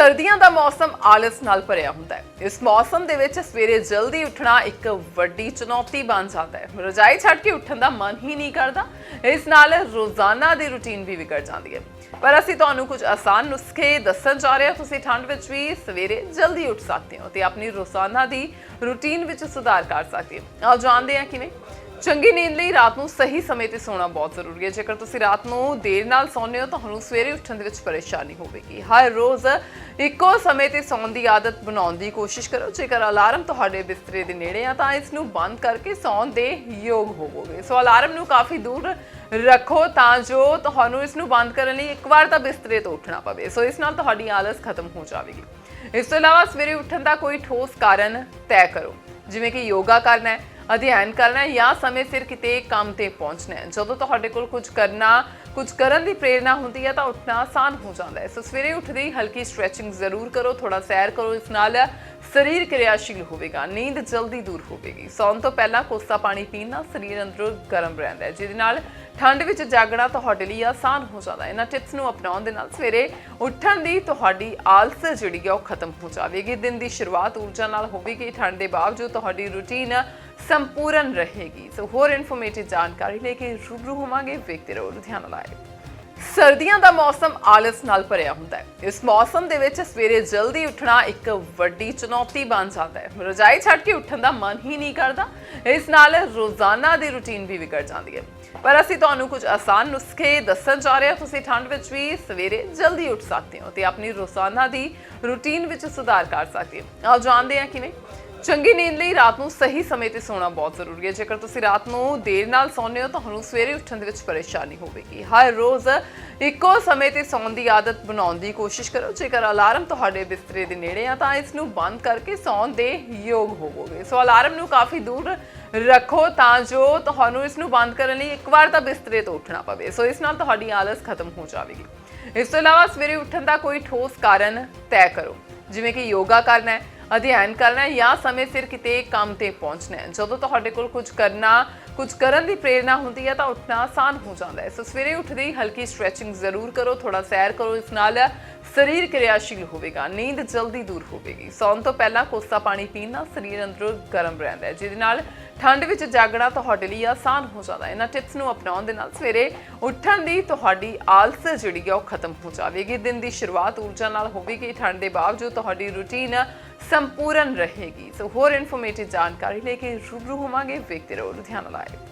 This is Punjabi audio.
ਸਰਦੀਆਂ ਦਾ ਮੌਸਮ ਆਲਸ ਨਾਲ ਭਰਿਆ ਹੁੰਦਾ ਹੈ। ਇਸ ਮੌਸਮ ਦੇ ਵਿੱਚ ਸਵੇਰੇ ਜਲਦੀ ਉੱਠਣਾ ਇੱਕ ਵੱਡੀ ਚੁਣੌਤੀ ਬਣ ਜਾਂਦਾ ਹੈ। ਰਜਾਈ ਛੱਡ ਕੇ ਉੱਠਣ ਦਾ ਮਨ ਹੀ ਨਹੀਂ ਕਰਦਾ। ਇਸ ਨਾਲ ਰੋਜ਼ਾਨਾ ਦੀ ਰੁਟੀਨ ਵੀ ਵਿਗੜ ਜਾਂਦੀ ਹੈ। ਪਰ ਅਸੀਂ ਤੁਹਾਨੂੰ ਕੁਝ ਆਸਾਨ ਨੁਸਖੇ ਦੱਸਣ ਜਾ ਰਹੇ ਹਾਂ। ਤੁਸੀਂ ਠੰਡ ਵਿੱਚ ਵੀ ਸਵੇਰੇ ਜਲਦੀ ਉੱਠ ਸਕਦੇ ਹੋ ਤੇ ਆਪਣੀ ਰੋਜ਼ਾਨਾ ਦੀ ਰੁਟੀਨ ਵਿੱਚ ਸੁਧਾਰ ਕਰ ਸਕਦੇ ਹੋ। ਆਓ ਜਾਣਦੇ ਹਾਂ ਕਿਵੇਂ। ਚੰਗੀ ਨੀਂਦ ਲਈ ਰਾਤ ਨੂੰ ਸਹੀ ਸਮੇਂ ਤੇ ਸੌਣਾ ਬਹੁਤ ਜ਼ਰੂਰੀ ਹੈ। ਜੇਕਰ ਤੁਸੀਂ ਰਾਤ ਨੂੰ ਦੇਰ ਨਾਲ ਸੌਂਦੇ ਹੋ ਤੁਹਾਨੂੰ ਸਵੇਰੇ ਉੱਠਣ ਦੇ ਵਿੱਚ ਪਰੇਸ਼ਾਨੀ ਹੋਵੇਗੀ। ਹਰ ਰੋਜ਼ ਇੱਕੋ ਸਮੇਂ ਤੇ ਸੌਣ ਦੀ ਆਦਤ ਬਣਾਉਣ ਦੀ ਕੋਸ਼ਿਸ਼ ਕਰੋ। ਜੇਕਰ ਅਲਾਰਮ ਤੁਹਾਡੇ ਬਿਸਤਰੇ ਦੇ ਨੇੜੇ ਆ, ਤਾਂ ਇਸ ਨੂੰ ਬੰਦ ਕਰਕੇ ਸੌਣ ਦੇ ਯੋਗ ਹੋਵੋਗੇ। ਸੋ ਅਲਾਰਮ ਨੂੰ ਕਾਫੀ ਦੂਰ ਰੱਖੋ, ਤਾਂ ਜੋ ਤੁਹਾਨੂੰ ਇਸ ਨੂੰ ਬੰਦ ਕਰਨ ਲਈ ਇੱਕ ਵਾਰ ਤਾਂ ਬਿਸਤਰੇ ਤੋਂ ਉੱਠਣਾ ਪਵੇ। ਸੋ ਇਸ ਨਾਲ ਤੁਹਾਡੀ ਆਲਸ ਖਤਮ ਹੋ ਜਾਵੇਗੀ। ਇਸ ਤੋਂ ਇਲਾਵਾ ਸਵੇਰੇ ਉੱਠਣ ਦਾ ਕੋਈ ਠੋਸ ਕਾਰਨ ਤੈਅ ਕਰੋ। ਜਿਵੇਂ ਕਿ ਯੋਗਾ ਕਰਨਾ ਹੈ। ਅਧਿਐਨ ਕਰਨਾ ਹੈ ਜਾਂ ਸਮੇਂ ਸਿਰ ਕਿਤੇ ਕੰਮ ਤੇ ਪਹੁੰਚਣਾ ਹੈ। ਜਦੋਂ ਤੁਹਾਡੇ ਕੋਲ ਕੁਝ ਕਰਨਾ, ਕੁਝ ਕਰਨ ਦੀ ਪ੍ਰੇਰਣਾ ਹੁੰਦੀ ਹੈ ਤਾਂ ਉੱਠਣਾ ਆਸਾਨ ਹੋ ਜਾਂਦਾ ਹੈ। ਸੋ ਸਵੇਰੇ ਉੱਠਦੇ ਹੀ ਹਲਕੀ ਸਟ੍ਰੈਚਿੰਗ ਜ਼ਰੂਰ ਕਰੋ ਥੋੜਾ ਸੈਰ ਕਰੋ, ਇਸ ਨਾਲ ਸਰੀਰ ਕਿਰਿਆਸ਼ੀਲ ਹੋਵੇਗਾ, ਨੀਂਦ ਜਲਦੀ ਦੂਰ ਹੋਵੇਗੀ। ਸੌਣ ਤੋਂ ਪਹਿਲਾਂ ਕੋਸਾ ਪਾਣੀ ਪੀਣ ਨਾਲ ਸਰੀਰ ਅੰਦਰੋਂ ਗਰਮ ਰਹਿੰਦਾ ਹੈ, ਜਿਹਦੇ ਨਾਲ ਠੰਡ ਵਿੱਚ ਜਾਗਣਾ ਤੁਹਾਡੇ ਲਈ ਆਸਾਨ ਹੋ ਜਾਂਦਾ ਹੈ। ਇਹਨਾਂ ਟਿਪਸ ਨੂੰ ਅਪਣਾਉਣ ਦੇ ਨਾਲ ਸਵੇਰੇ ਉੱਠਣ ਦੀ ਤੁਹਾਡੀ ਆਲਸ ਜਿਹੜੀ ਹੈ ਉਹ ਖਤਮ ਹੋ ਜਾਵੇਗੀ। ਦਿਨ ਦੀ ਸ਼ੁਰੂਆਤ ਊਰਜਾ ਨਾਲ ਹੋਵੇਗੀ। ਠੰਡ ਦੇ ਬਾਵਜੂਦ ਤੁਹਾਡੀ ਰੁਟੀਨ ਸੰਪੂਰਨ ਰਹੇਗੀ। ਸੋ ਹੋਰ ਇਨਫੋਰਮੇਟਿਵ ਜਾਣਕਾਰੀ ਲੈ ਕੇ ਰੂਬਰੂ ਹੋਵਾਂਗੇ। ਵੇਖਦੇ ਰਹੋ ਲੁਧਿਆਣਾ ਲਾਈਵ ਸਰਦੀਆਂ ਦਾ ਮੌਸਮ ਆਲਸ ਨਾਲ ਭਰਿਆ ਹੁੰਦਾ ਹੈ। ਇਸ ਮੌਸਮ ਦੇ ਵਿੱਚ ਸਵੇਰੇ ਜਲਦੀ ਉੱਠਣਾ ਇੱਕ ਵੱਡੀ ਚੁਣੌਤੀ ਬਣ ਜਾਂਦਾ ਹੈ। ਰਜਾਈ ਛੱਡ ਕੇ ਉੱਠਣ ਦਾ ਮਨ ਹੀ ਨਹੀਂ ਕਰਦਾ। ਇਸ ਨਾਲ ਰੋਜ਼ਾਨਾ ਦੀ ਰੁਟੀਨ ਵੀ ਵਿਗੜ ਜਾਂਦੀ ਹੈ। ਪਰ ਅਸੀਂ ਤੁਹਾਨੂੰ ਕੁਝ ਆਸਾਨ ਨੁਸਖੇ ਦੱਸਣ ਜਾ ਰਹੇ ਹਾਂ। ਤੁਸੀਂ ਠੰਡ ਵਿੱਚ ਵੀ ਸਵੇਰੇ ਜਲਦੀ ਉੱਠ ਸਕਦੇ ਹੋ ਤੇ ਆਪਣੀ ਰੋਜ਼ਾਨਾ ਦੀ ਰੁਟੀਨ ਵਿੱਚ ਸੁਧਾਰ ਕਰ ਸਕਦੇ ਹੋ। ਆਓ ਜਾਣਦੇ ਹਾਂ ਕਿਵੇਂ ਚੰਗੀ ਨੀਂਦ ਲਈ ਰਾਤ ਨੂੰ ਸਹੀ ਸਮੇਂ ਤੇ ਸੌਣਾ ਬਹੁਤ ਜ਼ਰੂਰੀ ਹੈ। ਜੇਕਰ ਤੁਸੀਂ ਰਾਤ ਨੂੰ ਦੇਰ ਨਾਲ ਸੌਂਦੇ ਹੋ, ਤਾਂ ਤੁਹਾਨੂੰ ਸਵੇਰੇ ਉੱਠਣ ਦੇ ਵਿੱਚ ਪਰੇਸ਼ਾਨੀ ਹੋਵੇਗੀ। ਹਰ ਰੋਜ਼ ਇੱਕੋ ਸਮੇਂ ਤੇ ਸੌਣ ਦੀ ਆਦਤ ਬਣਾਉਣ ਦੀ ਕੋਸ਼ਿਸ਼ ਕਰੋ। ਜੇਕਰ ਅਲਾਰਮ ਤੁਹਾਡੇ ਬਿਸਤਰੇ ਦੇ ਨੇੜੇ ਆ, ਤਾਂ ਇਸ ਨੂੰ ਬੰਦ ਕਰਕੇ ਸੌਣ ਦੇ ਯੋਗ ਹੋਵੋਗੇ। ਸੋ ਅਲਾਰਮ ਨੂੰ ਕਾਫੀ ਦੂਰ ਰੱਖੋ ਤਾਂ ਜੋ ਤੁਹਾਨੂੰ ਇਸ ਨੂੰ ਬੰਦ ਕਰਨ ਲਈ ਇੱਕ ਵਾਰ ਤਾਂ ਬਿਸਤਰੇ ਤੋਂ ਉੱਠਣਾ ਪਵੇ। ਸੋ ਇਸ ਨਾਲ ਤੁਹਾਡੀ ਆਲਸ ਖਤਮ ਹੋ ਜਾਵੇਗੀ। ਇਸ ਤੋਂ ਇਲਾਵਾ ਸਵੇਰੇ ਉੱਠਣ ਦਾ ਕੋਈ ਠੋਸ ਕਾਰਨ ਤੈਅ ਕਰੋ। ਜਿਵੇਂ ਕਿ ਯੋਗਾ ਕਰਨਾ ਹੈ ਅਧਿਐਨ ਕਰਨਾ ਹੈ ਜਾਂ ਸਮੇਂ ਸਿਰ ਕਿਤੇ ਕੰਮ ਤੇ ਪਹੁੰਚਣਾ ਹੈ। ਜਦੋਂ ਤੁਹਾਡੇ ਕੋਲ ਕੁਝ ਕਰਨਾ, ਕੁਝ ਕਰਨ ਦੀ ਪ੍ਰੇਰਣਾ ਹੁੰਦੀ ਹੈ ਤਾਂ ਉੱਠਣਾ ਆਸਾਨ ਹੋ ਜਾਂਦਾ ਹੈ। ਸੋ ਸਵੇਰੇ ਉੱਠਦੇ ਹੀ ਹਲਕੀ ਸਟ੍ਰੈਚਿੰਗ ਜ਼ਰੂਰ ਕਰੋ ਥੋੜਾ ਸੈਰ ਕਰੋ। ਇਸ ਨਾਲ ਸਰੀਰ ਕਿਰਿਆਸ਼ੀਲ ਹੋਵੇਗਾ, ਨੀਂਦ ਜਲਦੀ ਦੂਰ ਹੋਵੇਗੀ। ਸੌਣ ਤੋਂ ਪਹਿਲਾਂ ਕੋਸਾ ਪਾਣੀ ਪੀਣ ਨਾਲ ਸਰੀਰ ਅੰਦਰੋਂ ਗਰਮ ਰਹਿੰਦਾ ਹੈ, ਜਿਹਦੇ ਨਾਲ ਠੰਡ ਵਿੱਚ ਜਾਗਣਾ ਤੁਹਾਡੇ ਲਈ ਆਸਾਨ ਹੋ ਜਾਂਦਾ ਹੈ। ਇਹਨਾਂ ਟਿਪਸ ਨੂੰ ਅਪਣਾਉਣ ਦੇ ਨਾਲ ਸਵੇਰੇ ਉੱਠਣ ਦੀ ਤੁਹਾਡੀ ਆਲਸ ਜਿਹੜੀ ਹੈ ਉਹ ਖਤਮ ਹੋ ਜਾਵੇਗੀ। ਦਿਨ ਦੀ ਸ਼ੁਰੂਆਤ ਊਰਜਾ ਨਾਲ ਹੋਵੇਗੀ, ਠੰਡ ਦੇ ਬਾਵਜੂਦ ਤੁਹਾਡੀ ਰੁਟੀਨ ਸੰਪੂਰਨ ਰਹੇਗੀ। ਸੋ ਹੋਰ ਇਨਫੋਰਮੇਟਿਵ ਜਾਣਕਾਰੀ ਲੈ ਕੇ ਰੂਬਰੂ ਹੋਵਾਂਗੇ, ਵੇਖਦੇ ਰਹੋ ਲੁਧਿਆਣਾ ਲਾਈਵ